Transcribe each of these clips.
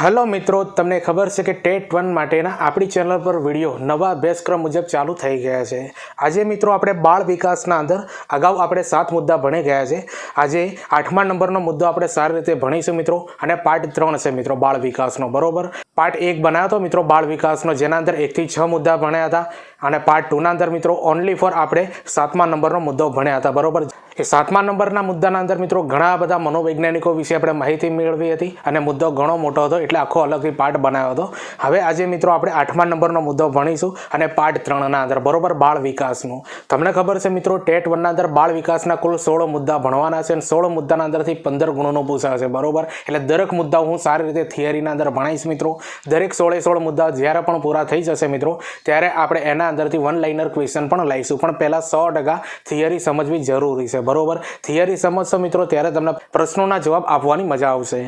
Hello મિત્રો, તમને ખબર છે કે ટેટ વન માટેના આપણી ચેનલ પર વીડિયો નવા અભ્યાસક્રમ મુજબ ચાલુ થઈ ગયા છે. આજે મિત્રો આપણે બાળ વિકાસના અંદર અગાઉ આપણે સાત મુદ્દા ભણી ગયા છે. આજે આઠમા નંબરનો મુદ્દો આપણે સારી રીતે ભણીશું મિત્રો અને પાર્ટ ત્રણ છે મિત્રો, બાળ વિકાસનો. બરોબર? પાર્ટ એક બનાવ્યો હતો મિત્રો, બાળ વિકાસનો, જેના અંદર એકથી છ મુદ્દા ભણ્યા હતા. અને પાર્ટ ટુના અંદર મિત્રો ઓનલી ફોર આપણે સાતમા નંબરનો મુદ્દો ભણ્યા હતા. બરોબર? એ સાતમા નંબરના મુદ્દાના અંદર મિત્રો ઘણા બધા મનોવૈજ્ઞાનિકો વિશે આપણે માહિતી મેળવી હતી અને મુદ્દો ઘણો મોટો હતો એટલે આખો અલગથી પાર્ટ બનાવ્યો હતો. હવે આજે મિત્રો આપણે આઠમા નંબરનો મુદ્દો ભણીશું અને પાર્ટ ત્રણના અંદર, બરોબર, બાળ વિકાસનું. તમને ખબર છે મિત્રો, ટેટ વનના અંદર બાળ વિકાસના કુલ સોળ મુદ્દા ભણવાના છે અને સોળ મુદ્દાના અંદરથી પંદર ગુણોનો પૂછાશે બરોબર? એટલે દરેક મુદ્દા હું સારી રીતે થિયરીના અંદર ભણાવીશ મિત્રો. દરેક સોળે સોળ મુદ્દા જ્યારે પણ પૂરા થઈ જશે મિત્રો, ત્યારે આપણે એના અંદરથી વન લાઇનર ક્વેશ્ચન પણ લઈશું. પણ પહેલાં સો ટકા થિયરી સમજવી જરૂરી છે બરોબર? થિયરી સમજશો મિત્રો ત્યારે તમને પ્રશ્નોના જવાબ આપવાની મજા આવશે.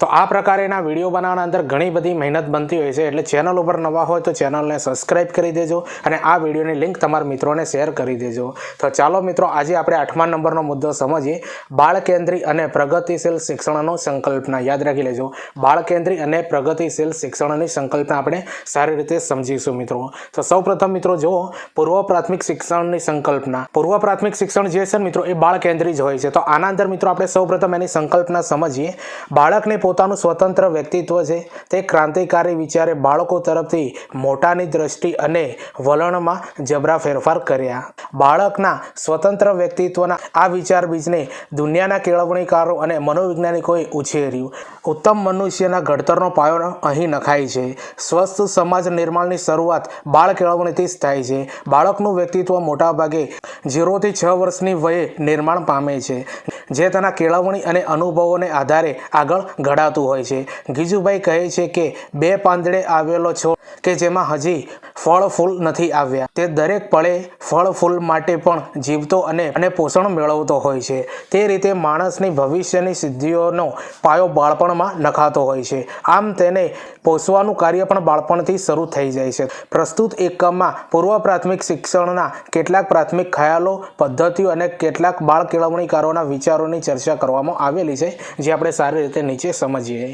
તો આ પ્રકારેના વીડિયો બનાવવાના અંદર ઘણી બધી મહેનત બનતી હોય છે. એટલે ચેનલ ઉપર નવા હોય તો ચેનલને સબસ્ક્રાઇબ કરી દેજો અને આ વિડીયોની લિંક તમારા મિત્રોને શેર કરી દેજો. તો ચાલો મિત્રો, આજે આપણે આઠમા નંબરનો મુદ્દો સમજીએ. બાળ કેન્દ્રી અને પ્રગતિશીલ શિક્ષણનો સંકલ્પના. યાદ રાખી લેજો. બાળ કેન્દ્રી અને પ્રગતિશીલ શિક્ષણની સંકલ્પના આપણે સારી રીતે સમજીશું મિત્રો. તો સૌ પ્રથમ મિત્રો, જુઓ, પૂર્વ પ્રાથમિક શિક્ષણની સંકલ્પના. પૂર્વ પ્રાથમિક શિક્ષણ જે છે મિત્રો, એ બાળ કેન્દ્રી જ હોય છે. તો આના અંદર મિત્રો, આપણે સૌપ્રથમ એની સંકલ્પના સમજીએ. બાળકને પોતાનું સ્વતંત્ર વ્યક્તિત્વ છે. તે ક્રાંતિકારી વિચારે બાળકો તરફથી મોટાની દ્રષ્ટિ અને વલણમાં જબરા ફેરફાર કર્યા. બાળકના સ્વતંત્ર વ્યક્તિત્વના આ વિચાર બીજને દુનિયાના કેળવણીકારો અને મનોવૈજ્ઞાનિકોએ ઉછેર્યું. ઉત્તમ મનુષ્યના ઘડતરનો પાયો અહીં નખાય છે. સ્વસ્થ સમાજ નિર્માણની શરૂઆત બાળ કેળવણીથી જ થાય છે. બાળકનું વ્યક્તિત્વ મોટાભાગે ઝીરોથી છ વર્ષની વયે નિર્માણ પામે છે. જે તેના કેળવણી અને અનુભવોને આધારે આગળ ઘડાતું હોય છે. ગીજુભાઈ કહે છે કે બે પાંદડે આવેલો છોડ કે જેમાં હજી ફળ ફૂલ નથી આવ્યા. તે દરેક પળે ફળ ફૂલ માટે પણ જીવતો અને અને પોષણ મેળવતો હોય છે. તે રીતે માણસની ભવિષ્યની સિદ્ધિઓનો પાયો બાળપણમાં નખાતો હોય છે. આમ તેને પોષવાનું કાર્ય પણ બાળપણથી શરૂ થઈ જાય છે. પ્રસ્તુત એકમમાં પૂર્વ પ્રાથમિક શિક્ષણના કેટલાક પ્રાથમિક ખ્યાલો, પદ્ધતિઓ અને કેટલાક બાળ કેળવણીકારોના વિચારોની ચર્ચા કરવામાં આવેલી છે, જે આપણે સારી રીતે નીચે સમજીએ.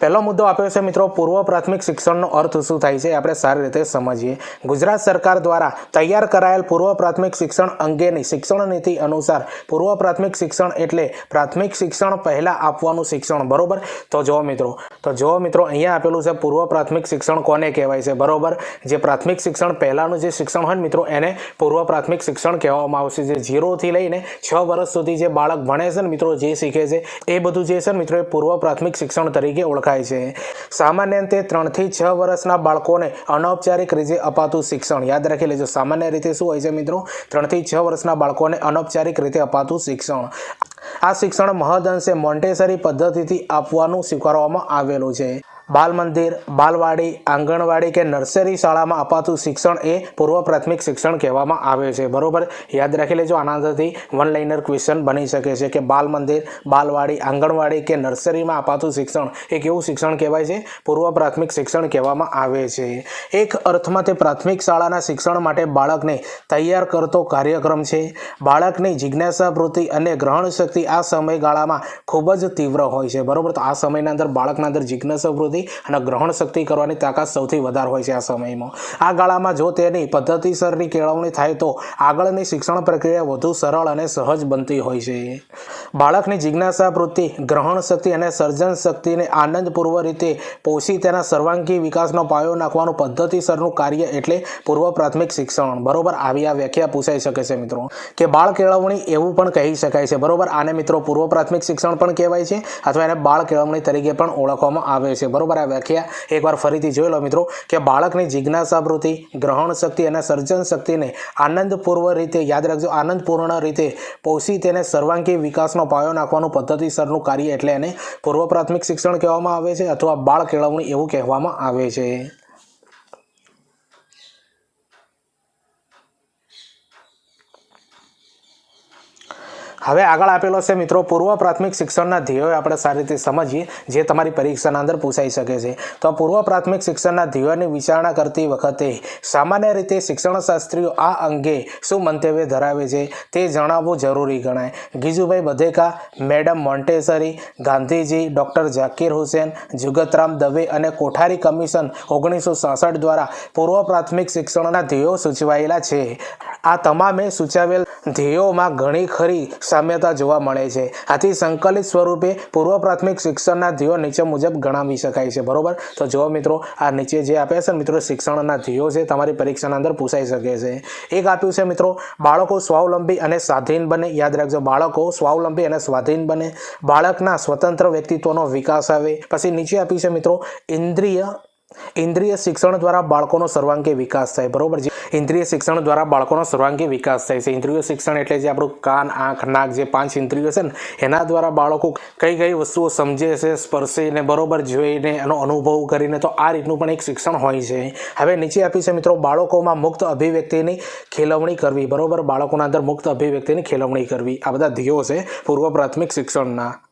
પહેલો મુદ્દો આપ્યો છે, મિત્રો, પૂર્વ પ્રાથમિક શિક્ષણનો અર્થ શું થાય છે? આપણે સારી રીતે સમજીએ. ગુજરાત સરકાર દ્વારા તૈયાર કરાયેલ પૂર્વ પ્રાથમિક શિક્ષણ અંગેની શિક્ષણ નીતિ અનુસાર પૂર્વ પ્રાથમિક શિક્ષણ એટલે પ્રાથમિક શિક્ષણ પહેલાં આપવાનું શિક્ષણ, બરોબર? તો જુઓ, મિત્રો તો જુઓ મિત્રો અહીંયા આપેલું છે પૂર્વ પ્રાથમિક શિક્ષણ કોને કહેવાય છે? બરોબર? જે પ્રાથમિક શિક્ષણ પહેલાંનું જે શિક્ષણ હોય ને મિત્રો, એને પૂર્વ પ્રાથમિક શિક્ષણ કહેવામાં આવશે. જે ઝીરોથી લઈને છ વર્ષ સુધી જે બાળક ભણે છે ને મિત્રો, જે શીખે છે, એ બધું જે છે ને મિત્રો, એ પૂર્વ પ્રાથમિક શિક્ષણ તરીકે ઓળખાય ઓળખાય છે. સામાન્ય રીતે ત્રણથી છ વર્ષના બાળકોને અનૌપચારિક રીતે અપાતું શિક્ષણ. યાદ રાખી લેજો, સામાન્ય રીતે શું હોય છે મિત્રો? ત્રણથી છ વર્ષના બાળકોને અનૌપચારિક રીતે અપાતું શિક્ષણ. આ શિક્ષણ મહદઅંશે મોન્ટેસરી પદ્ધતિથી આપવાનું સ્વીકારવામાં આવેલું છે. બાલ મંદિર બાલવાડી, આંગણવાડી કે નર્સરી શાળામાં અપાતું શિક્ષણ એ પૂર્વ પ્રાથમિક શિક્ષણ કહેવામાં આવે છે. બરોબર? યાદ રાખી લેજો, આનાથી વન લાઇનર ક્વેશ્ચન બની શકે છે કે બાલ મંદિર બાલવાડી, આંગણવાડી કે નર્સરીમાં અપાતું શિક્ષણ એ કેવું શિક્ષણ કહેવાય છે? પૂર્વ પ્રાથમિક શિક્ષણ કહેવામાં આવે છે. એક અર્થમાં તે પ્રાથમિક શાળાના શિક્ષણ માટે બાળકને તૈયાર કરતો કાર્યક્રમ છે. બાળકની જિજ્ઞાસા વૃત્તિ અને ગ્રહણ શક્તિ આ સમયગાળામાં ખૂબ જ તીવ્ર હોય છે. બરોબર? તો આ સમયના અંદર બાળકના અંદર જિજ્ઞાસા વૃત્તિ અને ગ્રહણ શક્તિ કરવાની તાકાત સૌથી વધારે હોય છે આ સમયમાં. આ ગાળામાં જો તેની પદ્ધતિસરની કેળવણી થાય તો આગળની શિક્ષણ પ્રક્રિયા વધુ સરળ અને સહજ બનતી હોય છે. બાળકની જિજ્ઞાસા વૃત્તિ, ગ્રહણ શક્તિ અને સર્જન શક્તિને આનંદપૂર્વ રીતે પોષી તેના સર્વાંગી વિકાસનો પાયો નાખવાનું પદ્ધતિસરનું કાર્ય એટલે પૂર્વ પ્રાથમિક શિક્ષણ. બરોબર, આવી આ વ્યાખ્યા પૂછાઈ શકે છે મિત્રો. કે બાળ કેળવણી એવું પણ કહી શકાય છે. બરોબર, આને મિત્રો પૂર્વ પ્રાથમિક શિક્ષણ પણ કહેવાય છે અથવા એને બાળ કેળવણી તરીકે પણ ઓળખવામાં આવે છે. બરોબર? આ વ્યાખ્યા એકવાર ફરીથી જોઈ લો મિત્રો કે બાળકની જિજ્ઞાસા વૃત્તિ ગ્રહણ શક્તિ અને સર્જન શક્તિને આનંદપૂર્વ રીતે યાદ રાખજો. આનંદપૂર્ણ રીતે પોષી તેને સર્વાંગી વિકાસનો પાયો નાખવાનું પદ્ધતિસરનું કાર્ય એટલે એને પૂર્વ પ્રાથમિક શિક્ષણ કહેવામાં આવે છે અથવા બાળ કેળવણી એવું કહેવામાં આવે છે. હવે આગળ આપેલો છે મિત્રો, પૂર્વ પ્રાથમિક શિક્ષણના ધ્યેયો આપણે સારી રીતે સમજીએ, જે તમારી પરીક્ષાના અંદર પૂછાઈ શકે છે. તો પૂર્વ પ્રાથમિક શિક્ષણના ધ્યેયોની વિચારણા કરતી વખતે સામાન્ય રીતે શિક્ષણશાસ્ત્રીઓ આ અંગે શું મંતવ્ય ધરાવે છે તે જણાવવું જરૂરી ગણાય. Gijubhai Badheka, madam Montessori, Gandhiji, doctor Zakir Hussain, Jugatram Dave અને કોઠારી કમિશન ઓગણીસો સાસઠ દ્વારા પૂર્વ પ્રાથમિક શિક્ષણના ધ્યેયો સૂચવાયેલા છે. આ તમામે સૂચવેલ ધ્યેયોમાં ઘણી ખરી સામ્યતા જોવા મળે છે. આથી સંકલિત સ્વરૂપે પૂર્વ પ્રાથમિક શિક્ષણના ધ્યેયો નીચે મુજબ ગણાવી શકાય છે. બરોબર? તો જો મિત્રો, આ નીચે જે આપ્યા છે મિત્રો, શિક્ષણના ધ્યેયો છે, તમારી પરીક્ષાના અંદર પૂછાઈ શકે છે. એક આપ્યું છે મિત્રો, બાળકો સ્વાવલંબી અને સ્વાધીન બને. યાદ રાખજો, બાળકો સ્વાવલંબી અને સ્વાધીન બને. બાળકના સ્વતંત્ર વ્યક્તિત્વનો વિકાસ આવે. પછી નીચે આપ્યું છે મિત્રો, ઇન્દ્રિય ઇન્દ્રિય શિક્ષણ દ્વારા બાળકોનો સર્વાંગી વિકાસ થાય, બરોબર છે? ઇન્દ્રિય શિક્ષણ દ્વારા બાળકોનો સર્વાંગી વિકાસ થાય છે. ઇન્દ્રિય શિક્ષણ એટલે જે આપણું કાન, આંખ, નાક જે પાંચ ઇન્દ્રિયો છે ને, એના દ્વારા બાળકો કઈ કઈ વસ્તુઓ સમજે છે સ્પર્શીને બરોબર જોઈને એનો અનુભવ કરીને તો આ રીતનું પણ એક શિક્ષણ હોય છે. હવે નીચે આપી છે મિત્રો, બાળકોમાં મુક્ત અભિવ્યક્તિની ખેલવણી કરવી, બરોબર? બાળકોના અંદર મુક્ત અભિવ્યક્તિની ખેલવણી કરવી. આ બધા ધ્યેયો છે પૂર્વ પ્રાથમિક શિક્ષણના.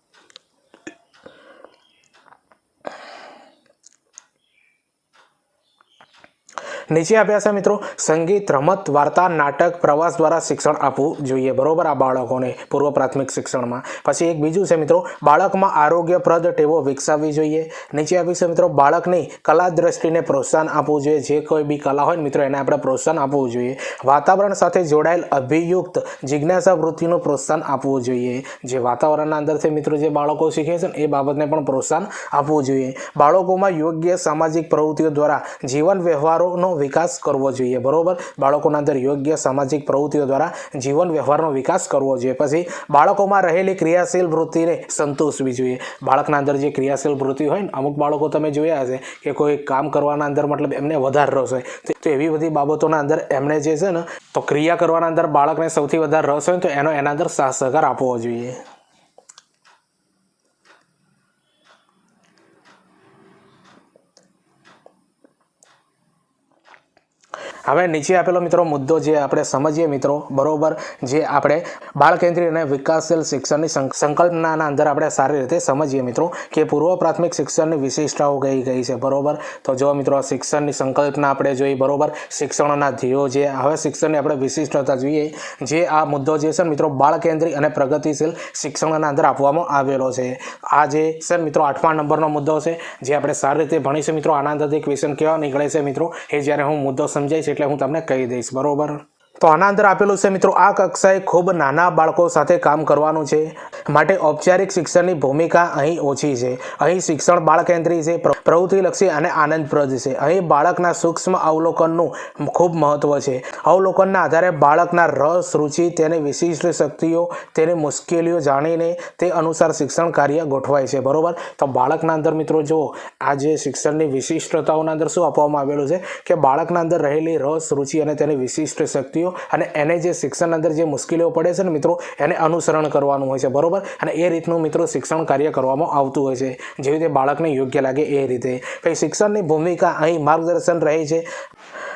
નીચે આપ્યા છે મિત્રો, સંગીત, રમત, વાર્તા, નાટક, પ્રવાસ દ્વારા શિક્ષણ આપવું જોઈએ. બરોબર આ બાળકોને પૂર્વ પ્રાથમિક શિક્ષણમાં. પછી એક બીજું છે મિત્રો, બાળકમાં આરોગ્યપ્રદ ટેવો વિકસાવવી જોઈએ. નીચે આપ્યું છે મિત્રો, બાળકની કલા દ્રષ્ટિને પ્રોત્સાહન આપવું જોઈએ. જે કોઈ બી કલા હોય મિત્રો, એને આપણે પ્રોત્સાહન આપવું જોઈએ. વાતાવરણ સાથે જોડાયેલ અભિયુક્ત જિજ્ઞાસા વૃત્તિનું પ્રોત્સાહન આપવું જોઈએ. જે વાતાવરણના અંદરથી મિત્રો, જે બાળકો શીખે છે એ બાબતને પણ પ્રોત્સાહન આપવું જોઈએ. બાળકોમાં યોગ્ય સામાજિક પ્રવૃત્તિઓ દ્વારા જીવન વ્યવહારોનો વિકાસ કરવો જોઈએ, બરોબર? બાળકોના અંદર યોગ્ય સામાજિક પ્રવૃત્તિઓ દ્વારા જીવન વ્યવહારનો વિકાસ કરવો જોઈએ. પછી બાળકોમાં રહેલી ક્રિયાશીલ વૃત્તિને સંતોષવી જોઈએ. બાળકના અંદર જે ક્રિયાશીલ વૃત્તિ હોય ને, અમુક બાળકો તમે જોયા હશે કે કોઈ કામ કરવાના અંદર મતલબ એમને વધારે રસ હોય. તો- એવી બધી બાબતોના અંદર એમને જે છે ને, તો ક્રિયા કરવાના અંદર બાળકને સૌથી વધારે રસ હોય તો એનો એના અંદર સાથ સહકાર આપવો જોઈએ. હવે નીચે આપેલો મિત્રો મુદ્દો જે આપણે સમજીએ મિત્રો, બરોબર, જે આપણે બાળ કેન્દ્રીય અને વિકાસશીલ શિક્ષણની સંકલ્પનાના અંદર આપણે સારી રીતે સમજીએ મિત્રો, કે પૂર્વ પ્રાથમિક શિક્ષણની વિશિષ્ટતાઓ કઈ કઈ છે, બરોબર? તો જો મિત્રો, શિક્ષણની સંકલ્પના આપણે જોઈ બરોબર? શિક્ષણના ધ્યેયો જે, હવે શિક્ષણની આપણે વિશિષ્ટતા જોઈએ, જે આ મુદ્દો જે છે મિત્રો બાળ કેન્દ્રિત અને પ્રગતિશીલ શિક્ષણના અંદર આપવામાં આવેલો છે. આ જે છે મિત્રો, આઠમા નંબરનો મુદ્દો છે, જે આપણે સારી રીતે ભણીશું મિત્રો આના અંદરથી ક્વેશ્ચન કેવા નીકળે છે મિત્રો, એ જ્યારે હું મુદ્દો સમજાઈશ એટલે હું તમને કહી દઈશ બરોબર? તો આના અંદર આપેલું છે, મિત્રો, આ કક્ષાએ ખૂબ નાના બાળકો સાથે કામ કરવાનું છે. માટે ઔપચારિક શિક્ષણની ભૂમિકા અહીં ઓછી છે. અહીં શિક્ષણ બાળકેન્દ્રી છે પ્રવૃત્તિલક્ષી અને આનંદપ્રદ છે. અહીં બાળકના સૂક્ષ્મ અવલોકનનું ખૂબ મહત્વ છે. અવલોકનના આધારે બાળકના રસ, રુચિ, તેની વિશિષ્ટ શક્તિઓ, તેની મુશ્કેલીઓ જાણીને તે અનુસાર શિક્ષણ કાર્ય ગોઠવાય છે. બરાબર? તો બાળકના અંદર, મિત્રો જો આ જે શિક્ષણની વિશિષ્ટતાઓના અંદર શું આપવામાં આવેલું છે કે બાળકના અંદર રહેલી રસ, રુચિ અને તેની વિશિષ્ટ શક્તિઓ અને એને જે શિક્ષણ અંદર જે મુશ્કેલીઓ પડે છે ને મિત્રો, એને અનુસરણ કરવાનું હોય છે, બરોબર? અને એ રીતનું મિત્રો શિક્ષણ કાર્ય કરવામાં આવતું હોય છે. જેવી રીતે બાળકને યોગ્ય લાગે એ રીતે. પછી શિક્ષણની ભૂમિકા અહીં માર્ગદર્શન રહે છે.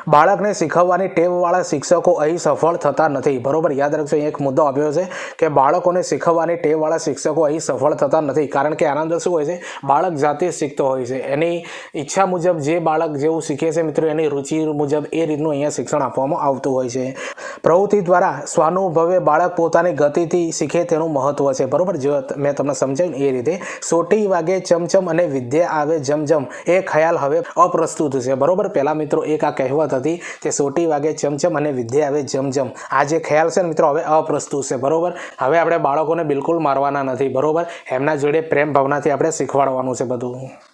બાળકને શીખવવાની ટેવવાળા શિક્ષકો અહીં સફળ થતા નથી. બરોબર, યાદ રાખજો, અહીં એક મુદ્દો આપ્યો છે કે બાળકોને શીખવવાની ટેવવાળા શિક્ષકો અહીં સફળ થતા નથી. કારણ કે આનંદ શું હોય છે? બાળક જાતે શીખતો હોય છે. એની ઈચ્છા મુજબ જે બાળક જેવું શીખે છે મિત્રો, એની રુચિ મુજબ એ રીતનું અહીંયા શિક્ષણ આપવામાં આવતું હોય છે. પ્રવૃત્તિ દ્વારા સ્વાનુભવે બાળક પોતાની ગતિથી શીખે તેનું મહત્વ છે. બરોબર, જો મેં તમને સમજાવ્યું એ રીતે, સોટી વાગે ચમચમ અને વિદ્યા આવે જમજમ, એ ખ્યાલ હવે અપ્રસ્તુત છે. બરોબર પહેલા મિત્રો એક આ કહેવત હતી તે સોટી વાગે ચમચમ અને વિદ્યા આવે જમજમ. આ જે ખ્યાલ છે ને મિત્રો, હવે અપ્રસ્તુત છે, બરોબર? હવે આપણે બાળકોને બિલકુલ મારવાના નથી, બરોબર? એમના જોડે પ્રેમ ભાવનાથી આપણે શીખવાડવાનું છે બધું.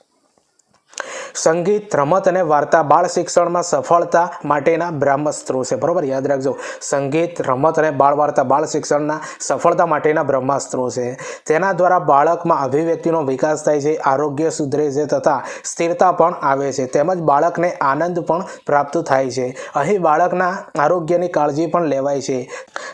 સંગીત, રમત અને વાર્તા બાળ શિક્ષણમાં સફળતા માટેના બ્રહ્માસ્ત્રો છે. બરોબર? યાદ રાખજો. સંગીત, રમત અને બાળ વાર્તા બાળ શિક્ષણના સફળતા માટેના બ્રહ્માસ્ત્રો છે. તેના દ્વારા બાળકમાં અભિવ્યક્તિનો વિકાસ થાય છે, આરોગ્ય સુધરે છે તથા સ્થિરતા પણ આવે છે. તેમજ બાળકને આનંદ પણ પ્રાપ્ત થાય છે. અહીં બાળકના આરોગ્યની કાળજી પણ લેવાય છે.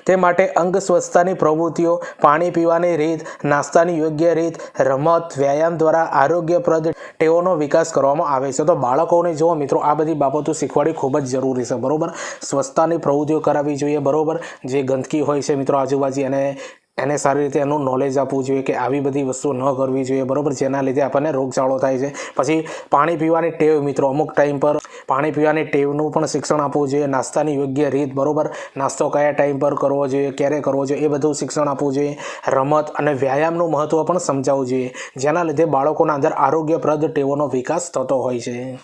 તે માટે અંગ સ્વચ્છતાની પ્રવૃત્તિઓ, પાણી પીવાની રીત, નાસ્તાની યોગ્ય રીત, રમત, વ્યાયામ દ્વારા આરોગ્યપ્રદ ટેવોનો વિકાસ કરવામાં આવે છે. તો બાળકોને જો મિત્રો, આ બધી બાબતો શીખવાડી ખૂબ જ જરૂરી છે. બરોબર? સ્વચ્છતાની પ્રવૃત્તિઓ કરાવવી જોઈએ. બરોબર? જે ગંદકી હોય છે મિત્રો આજુબાજુ, એને એને સારી રીતે એનું નોલેજ આપવું જોઈએ કે આવી બધી વસ્તુ ન કરવી જોઈએ. બરોબર? જેના લીધે આપણને રોગચાળો થાય છે. પછી પાણી પીવાની ટેવ, મિત્રો, અમુક ટાઈમ પર પાણી પીવાની ટેવનું પણ શિક્ષણ આપવું જોઈએ. નાસ્તાની યોગ્ય રીત, બરોબર? નાસ્તો કયા ટાઈમ પર કરવો જોઈએ? ક્યારે કરવો જોઈએ? એ બધું શિક્ષણ આપવું જોઈએ. રમત અને વ્યાયામનું મહત્ત્વ પણ સમજાવવું જોઈએ. જેના લીધે બાળકોના અંદર આરોગ્યપ્રદ ટેવોનો વિકાસ થતો હોય છે.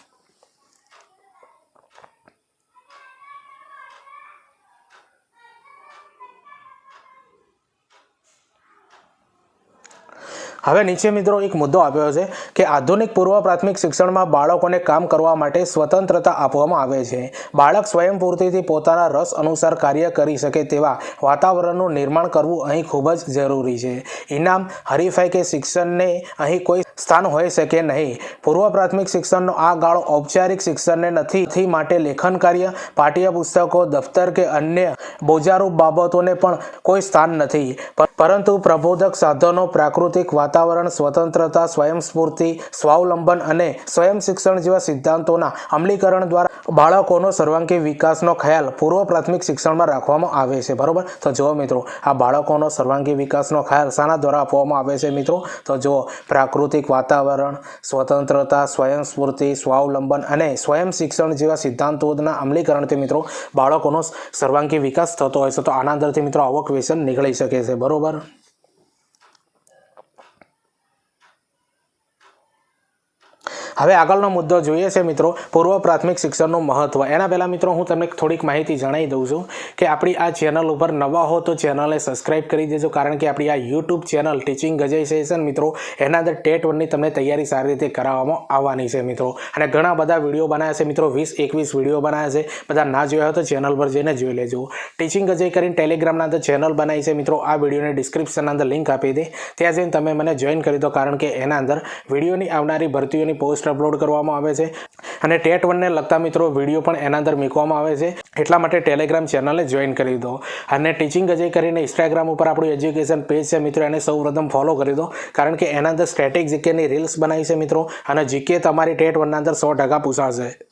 હવે નીચે મિત્રો એક મુદ્દો આપ્યો છે કે આધુનિક પૂર્વ પ્રાથમિક શિક્ષણમાં બાળકોને કામ કરવા માટે સ્વતંત્રતા આપવામાં આવે છે. બાળક સ્વયંપૂર્તિથી પોતાના રસ અનુસાર કાર્ય કરી શકે તેવા વાતાવરણનું નિર્માણ કરવું અહીં ખૂબ જ જરૂરી છે. ઇનામ, હરીફાઈ કે શિક્ષણને અહીં કોઈ સ્થાન હોઈ શકે નહીં. પૂર્વ પ્રાથમિક શિક્ષણનો આ ગાળો ઔપચારિક શિક્ષણને નથી માટે લેખન કાર્ય, પાઠ્યપુસ્તકો, દફતર કે અન્ય બોજારૂપ બાબતોને પણ કોઈ સ્થાન નથી. પરંતુ પ્રબોધક સાધનો, પ્રાકૃતિક વાતાવરણ, સ્વતંત્રતા સ્વયંસ્ફૂર્તિ સ્વાવલંબન અને સ્વયં શિક્ષણ જેવા સિદ્ધાંતોના અમલીકરણ દ્વારા બાળકોનો સર્વાંગી વિકાસનો ખ્યાલ પૂર્વ પ્રાથમિક શિક્ષણમાં રાખવામાં આવે છે. બરોબર? તો જુઓ મિત્રો, આ બાળકોનો સર્વાંગી વિકાસનો ખ્યાલ શાના દ્વારા આપવામાં આવે છે મિત્રો? તો જુઓ, પ્રાકૃતિક વાતાવરણ, સ્વતંત્રતા, સ્વયંસ્ફૂર્તિ, સ્વાવલંબન અને સ્વયં શિક્ષણ જેવા સિદ્ધાંતોના અમલીકરણથી મિત્રો બાળકોનો સર્વાંગી વિકાસ થતો હોય છે. તો આના અંદરથી મિત્રો આવો ક્વેશ્ચન નીકળી શકે છે. બરોબર? હવે આગળનો મુદ્દો જોઈએ છે મિત્રો, પૂર્વ પ્રાથમિક શિક્ષણનું મહત્વ. એના પહેલાં મિત્રો, હું તમને થોડીક માહિતી જણાવી દઉં છું કે આપણી આ ચેનલ ઉપર નવા હો તો ચેનલને સબસ્ક્રાઇબ કરી દેજો, કારણ કે આપણી આ YouTube channel teaching Ajay session મિત્રો, એના અંદર ટેટ વનની તમને તૈયારી સારી રીતે કરાવવામાં આવવાની છે મિત્રો. અને ઘણા બધા વીડિયો બનાવ્યા છે મિત્રો, વીસ એકવીસ વીડિયો બનાવ્યા છે. બધા ના જોયા હોય તો ચેનલ પર જઈને જોઈ લેજો. ટીચિંગ ગજય કરીને ટેલિગ્રામના અંદર ચેનલ બનાવી છે મિત્રો, આ વિડીયોને ડિસ્ક્રિપ્શનના અંદર લિંક આપી દે. ત્યાં જઈને તમે મને જોઈન કરી દો, કારણ કે એના અંદર વિડીયોની આવનારી ભરતીઓની પોસ્ટ અપલોડ કરવામાં આવે છે. અને ટેટ વનને લગતા મિત્રો વીડિયો પણ એના અંદર મૂકવામાં આવે છે. એટલા માટે ટેલિગ્રામ ચેનલને જોઈન કરી દો. અને ટીચિંગ અજય કરીને ઇન્સ્ટાગ્રામ ઉપર આપણું એજ્યુકેશન પેજ છે મિત્રો, એને સૌપ્રથમ ફોલો કરી દો. કારણ કે એના અંદર સ્ટેટિક જીકેની રીલ્સ બનાવી છે મિત્રો. અને જીકે તમારી ટેટ વનના અંદર સો ટકા પૂછાશે.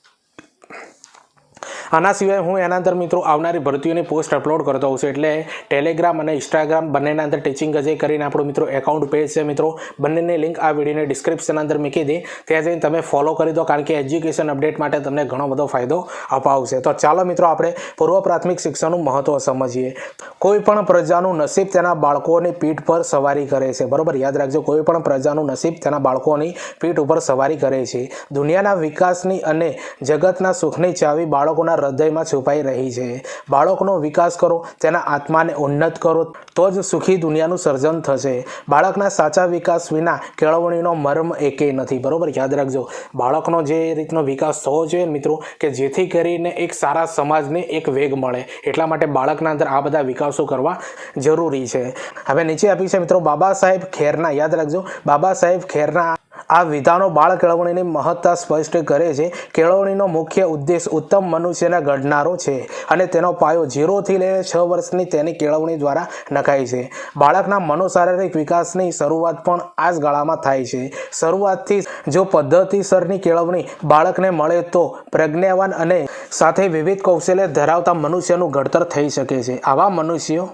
આના સિવાય હું એના અંદર મિત્રો આવનારી ભરતીઓની પોસ્ટ અપલોડ કરતો હોઉં છું. એટલે ટેલિગ્રામ અને ઇન્સ્ટાગ્રામ બંનેના અંદર ટીચિંગ અજય કરીને આપણું મિત્રો એકાઉન્ટ પેજ છે મિત્રો. બંનેની લિંક આ વિડીયોની ડિસ્ક્રિપ્શન અંદર મૂકી દે. ત્યાં જઈને તમે ફોલો કરી દો, કારણ કે એજ્યુકેશન અપડેટ માટે તમને ઘણો બધો ફાયદો અપાવશે. તો ચાલો મિત્રો આપણે પૂર્વ પ્રાથમિક શિક્ષણનું મહત્ત્વ સમજીએ. કોઈ પણ પ્રજાનું નસીબ તેના બાળકોની પીઠ પર સવારી કરે છે. બરોબર? યાદ રાખજો, કોઈ પણ પ્રજાનું નસીબ તેના બાળકોની પીઠ ઉપર સવારી કરે છે. દુનિયાના વિકાસની અને જગતના સુખની ચાવી બાળકોના હૃદયમાં છુપાઈ રહી છે. બાળકનો વિકાસ કરો, તેના આત્માને ઉન્નત કરો, તો જ સુખી દુનિયાનું સર્જન થશે. બાળકના સાચા વિકાસ વિના કેળવણીનો મર્મ એકે નથી, બરોબર? યાદ રાખજો. બાળકનો જે રીતનો વિકાસ થવો જોઈએ મિત્રો, કે જેથી કરીને એક સારા સમાજને એક વેગ મળે. એટલા માટે બાળકના અંદર આ બધા વિકાસો કરવા જરૂરી છે. હવે નીચે આપી છે મિત્રો, બાબા સાહેબ ખેરના, યાદ રાખજો. બાબા સાહેબ ખેરના આ વિધાનો બાળ કેળવણીની મહત્તા સ્પષ્ટ કરે છે. કેળવણીનો મુખ્ય ઉદ્દેશ ઉત્તમ મનુષ્યને ઘડનારો છે અને તેનો પાયો ઝીરોથી લઈને છ વર્ષની તેની કેળવણી દ્વારા નખાય છે. બાળકના મનોશારીરિક વિકાસની શરૂઆત પણ આ જ ગાળામાં થાય છે. શરૂઆતથી જો પદ્ધતિસરની કેળવણી બાળકને મળે તો પ્રજ્ઞાવાન અને સાથે વિવિધ કૌશલ્ય ધરાવતા મનુષ્યનું ઘડતર થઈ શકે છે. આવા મનુષ્યો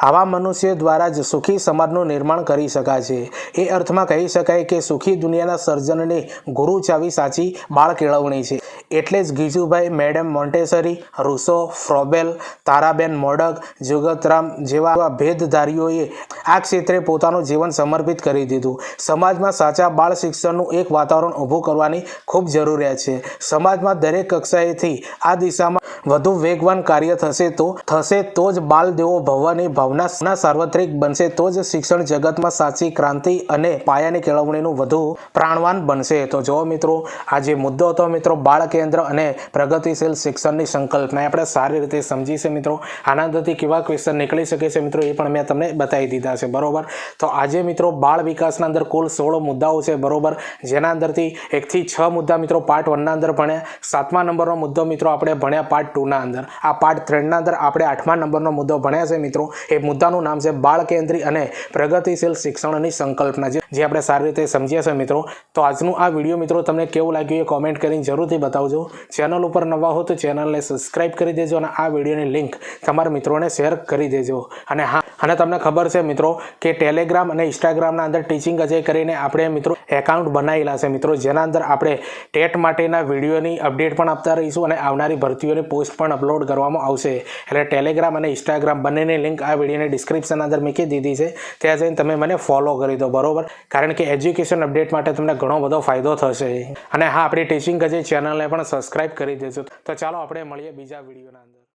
આવા મનુષ્ય દ્વારા જ સુખી સમાજનું નિર્માણ કરી શકાય છે. એ અર્થમાં કહી શકાય કે સુખી દુનિયાના સર્જનની ગુરુ ચાવી સાચી બાળ કેળવણી છે. એટલે જ Gijubhai, madam Montessori, Rousseau, Froebel, Taraben Modak, Jugatram જેવા ભેદધારીઓએ આ ક્ષેત્રે પોતાનું જીવન સમર્પિત કરી દીધું. સમાજમાં સાચા બાળ શિક્ષણનું એક વાતાવરણ ઊભું કરવાની ખૂબ જરૂરિયાત છે. સમાજમાં દરેક કક્ષાએથી આ દિશામાં વધુ વેગવાન કાર્ય થશે તો થશે તો જ બાલ દેવો ભવવાની ભાવના સાર્વત્રિક બનશે, તો જ શિક્ષણ જગતમાં સાચી ક્રાંતિ અને પાયાની કેળવણીનું વધુ પ્રાણવાન બનશે. તો જો મિત્રો આ મુદ્દો હતો મિત્રો બાળ કેન્દ્ર અને પ્રગતિશીલ શિક્ષણની સંકલ્પના. આપણે સારી રીતે સમજી છે મિત્રો. આનંદથી કેવા ક્વેશ્ચન નીકળી શકે છે મિત્રો એ પણ મેં તમને બતાવી દીધા છે. બરોબર? તો આજે મિત્રો બાળ વિકાસના અંદર કુલ સોળ મુદ્દાઓ છે. બરોબર? જેના અંદરથી એકથી છ મુદ્દા મિત્રો પાર્ટ વનના અંદર ભણ્યા. સાતમા નંબરનો મુદ્દો મિત્રો આપણે ભણ્યા પાર્ટ ટુના અંદર. આ પાર્ટ થ્રીના અંદર આપણે આઠમા નંબરનો મુદ્દો ભણ્યા છે મિત્રો. એ મુદ્દાનું નામ છે બાળ કેન્દ્રી અને પ્રગતિશીલ શિક્ષણની સંકલ્પના. જે આપણે સારી રીતે સમજ્યા છે મિત્રો. તો આજનું આ વીડિયો મિત્રો તમને કેવું લાગ્યું એ કોમેન્ટ કરીને જરૂરથી બતાવજો. આવજો ચેનલ ઉપર નવા હો તો ચેનલને સબસ્ક્રાઇબ કરી દેજો અને આ વિડીયોની લિંક તમારા મિત્રોને શેર કરી દેજો. અને હા અને તમને ખબર છે મિત્રો કે ટેલિગ્રામ અને ઇન્સ્ટાગ્રામના અંદર ટીચિંગ અજય કરીને આપણે મિત્રો એકાઉન્ટ બનાવેલા છે. મિત્રો, જેના અંદર આપણે ટેટ માટેના વિડીયોની અપડેટ પણ આપતા રહીશું અને આવનારી ભરતીઓની પોસ્ટ પણ અપલોડ કરવામાં આવશે. એટલે ટેલિગ્રામ અને ઇન્સ્ટાગ્રામ બંનેની લિંક આ વિડીયોની ડિસ્ક્રિપ્શન અંદર મૂકી દીધી છે. ત્યાં જઈને તમે મને ફોલો કરી દો, બરોબર? કારણ કે એજ્યુકેશન અપડેટ માટે તમને ઘણો બધો ફાયદો થશે. અને હા, આપણી ટીચિંગ અજય ચેનલને પણ સબસ્ક્રાઇબ કરી દેજો. તો ચાલો આપણે મળીએ બીજા વિડીયોના અંદર.